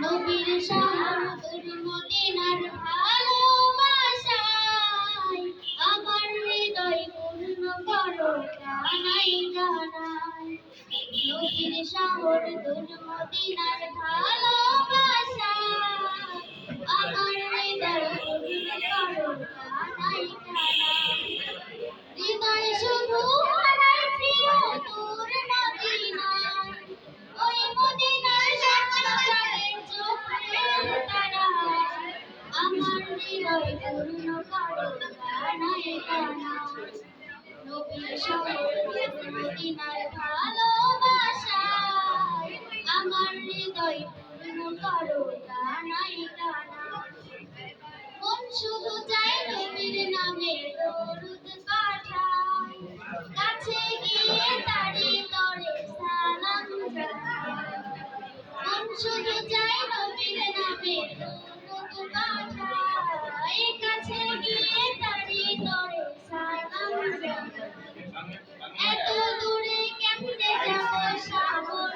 নবীর শাহাদাত মদিনার ভালোবাসায় আমার হৃদয় পূর্ণ করো কানাই কানাই নবীর শাহাদাত মদিনার ভালোবাসায় আমার হৃদয় করো কানায় কানায় মন শুধু চাই নবীর নামে দরুদ পাঠায় কাছে গিয়ে তারি তরে সালাম মন নামে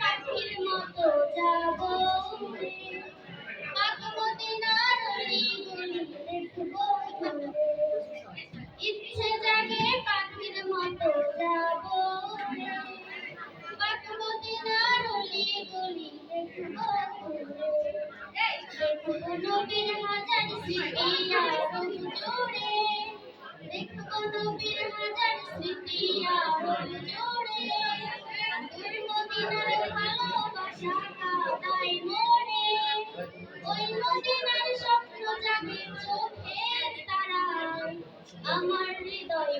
পাখির মতো যাব ইচ্ছে জাগে পাখির মতো যাব নবীর হাজার স্মৃতি আর জুড়ে দেখব নবীর হাজার স্মৃতি আর জুড়ে মদিনার ভালোবাসায় আমার হৃদয়